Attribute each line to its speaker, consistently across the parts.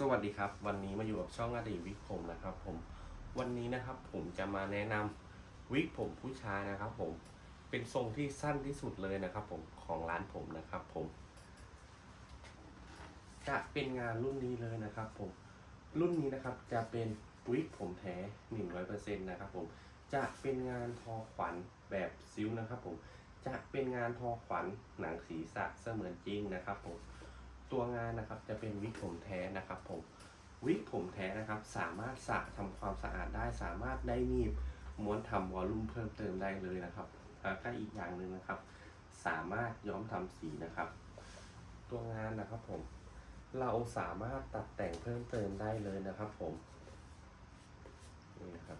Speaker 1: สวัสดีครับ วันนี้มาอยู่กับช่องอดีตวิกผมนะครับผมวันนี้นะครับผมจะมาแนะนำวิกผมผู้ชายนะครับผมเป็นทรงที่สั้นที่สุดเลยนะครับผมของร้านผมนะครับผมจะเป็นงานรุ่นนี้เลยนะครับผมรุ่นนี้นะครับจะเป็นวิกผมแท้หนึ่งร้อยเปอร์เซ็นต์นะครับผมจะเป็นงานทอขวัญแบบซิ้วนะครับผมจะเป็นงานทอขวัญหนังศีรษะเสมือนจริงนะครับผม ตัวงานนะครับจะเป็นวิกผมแท้นะครับผมวิกผมแท้นะครับ สามารถสระทำความสะอาดได้ สามารถได้นีบม้วนทำวอลลุ่มเพิ่มเติมได้เลยนะครับแล้วก็อีกอย่างหนึ่งนะครับ สามารถย้อมทำสีนะครับ ตัวงานนะครับผมเราสามารถตัดแต่งเพิ่มเติมได้เลยนะครับ ผมนี่นะครับ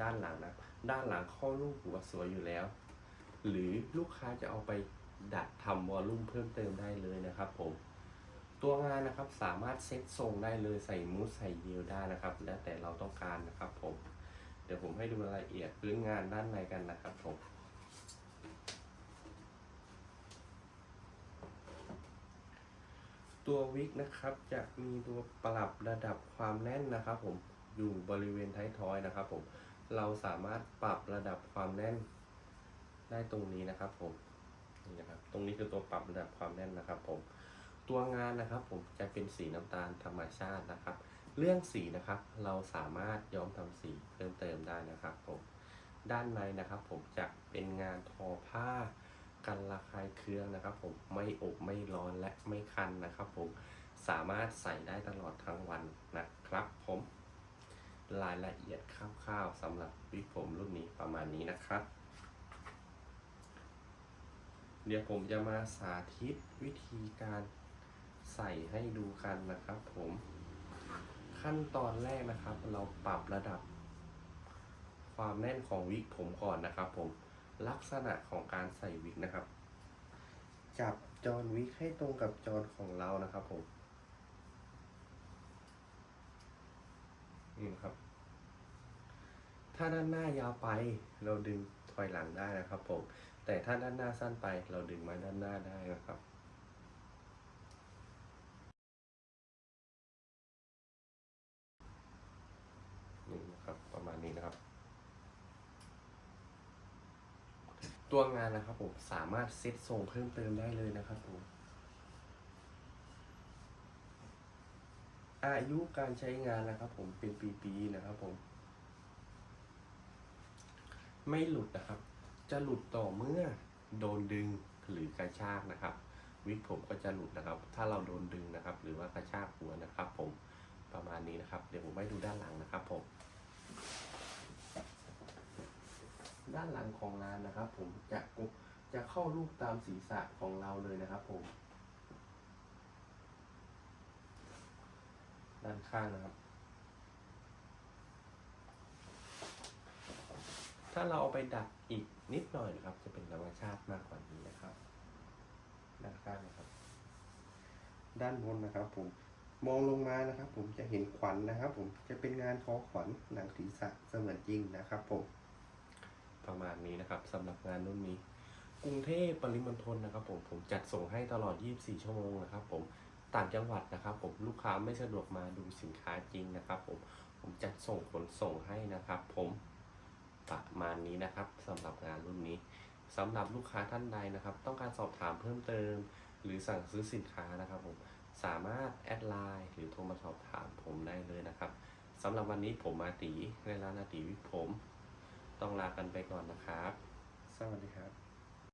Speaker 1: ด้านหลังนะด้านหลังข้อลูกหัวสวยอยู่แล้ว หรือลูกค้าจะเอาไป ดัดทำวอลลุ่มเพิ่มเติมได้เลยนะครับผม ตัวงานนะครับสามารถเซ็ตทรงได้เลยใส่มูสใส่เยีลได้นะครับ แล้วแต่เราต้องการนะครับผม เดี๋ยวผมให้ดูรายละเอียดพื้นงานด้านในกันนะครับผมตัววิกนะครับจะมีตัวปรับระดับความแน่นนะครับผมอยู่บริเวณท้ายทอยนะครับผมเราสามารถปรับระดับความแน่นได้ตรงนี้นะครับผม รับตรงนี้คือตัวปรับระดับความแน่นนะครับผมตัวงานนะครับผมจะเป็นสีน้ำตาลธรรมชาตินะครับ เรื่องสีนะครับเราสามารถย้อมทำสีเพิ่มเติมได้นะครับผมด้านในนะครับผมจะเป็นงานทอผ้ากันระคายเคืองนะครับ ผมไม่อบไม่ร้อนและไม่คันนะครับ ผมสามารถใส่ได้ตลอดทั้งวันนะครับผมรายละเอียดคร่าวๆสำหรับวิกผมรุ่นนี้ประมาณนี้นะครับ เดี๋ยวผมจะมาสาธิตวิธีการใส่ให้ดูกันนะครับผมขั้นตอนแรกนะครับ เราปรับระดับ ความแน่นของวิกผมก่อนนะครับ ผมลักษณะของการใส่วิกนะครับ จับจอนวิกให้ตรงกับจอนของเรานะครับผมนี่นะครับ ถ้าด้านหน้ายาวไปเราดึง ถอยหลังได้นะครับผม แต่ถ้าด้านหน้าสั้นไปเราดึงมาด้านหน้าได้นะครับนี่นะครับประมาณนี้นะครับ ตัวงานนะครับผมสามารถเซตทรงเพิ่มเติมได้เลยนะครับผมอายุการใช้งานนะครับผมเป็นปีๆนะครับผม ไม่หลุดนะครับ จะหลุดต่อเมื่อโดนดึงหรือกระชากนะครับ วิกผมก็จะหลุดนะครับ ถ้าเราโดนดึงนะครับ หรือว่ากระชากหัวนะครับ ผมประมาณนี้นะครับ เดี๋ยวผมให้ดูด้านหลังนะครับผม ด้านหลังของงานนะครับ ผมจะจะเข้ารูปตามศีรษะของเราเลยนะครับ ผม ด้านข้างนะครับ ถ้าเราเอาไปดัดอีกนิดหน่อยนะครับ จะเป็นธรรมชาติมากกว่านี้นะครับ ด้านข้างนะครับ ด้านบนนะครับ ผมมองลงมานะครับ ผมจะเห็นขวัญนะครับ ผมจะเป็นงานทอขวัญหนังศีรษะเสมือนจริงนะครับ ผม ประมาณนี้นะครับสำหรับงานรุ่นนี้ กรุงเทพปริมณฑลนะครับ ผมผมจัดส่งให้ตลอด 24 ชั่วโมงนะครับ ผมต่างจังหวัดนะครับ ผมลูกค้าไม่สะดวกมาดูสินค้าจริงนะครับ ผมผมจัดส่งขนส่งให้นะครับ ผม ประมาณนี้นะครับสำหรับงานรุ่นนี้สำหรับลูกค้าท่านใดนะครับ ต้องการสอบถามเพิ่มเติม หรือสั่งซื้อสินค้านะครับผมสามารถแอดไลน์หรือโทรมาสอบถามผมได้เลยนะครับสำหรับวันนี้ผมมาตีในร้านอาตีวิผม ต้องลากันไปก่อนนะครับ สวัสดีครับ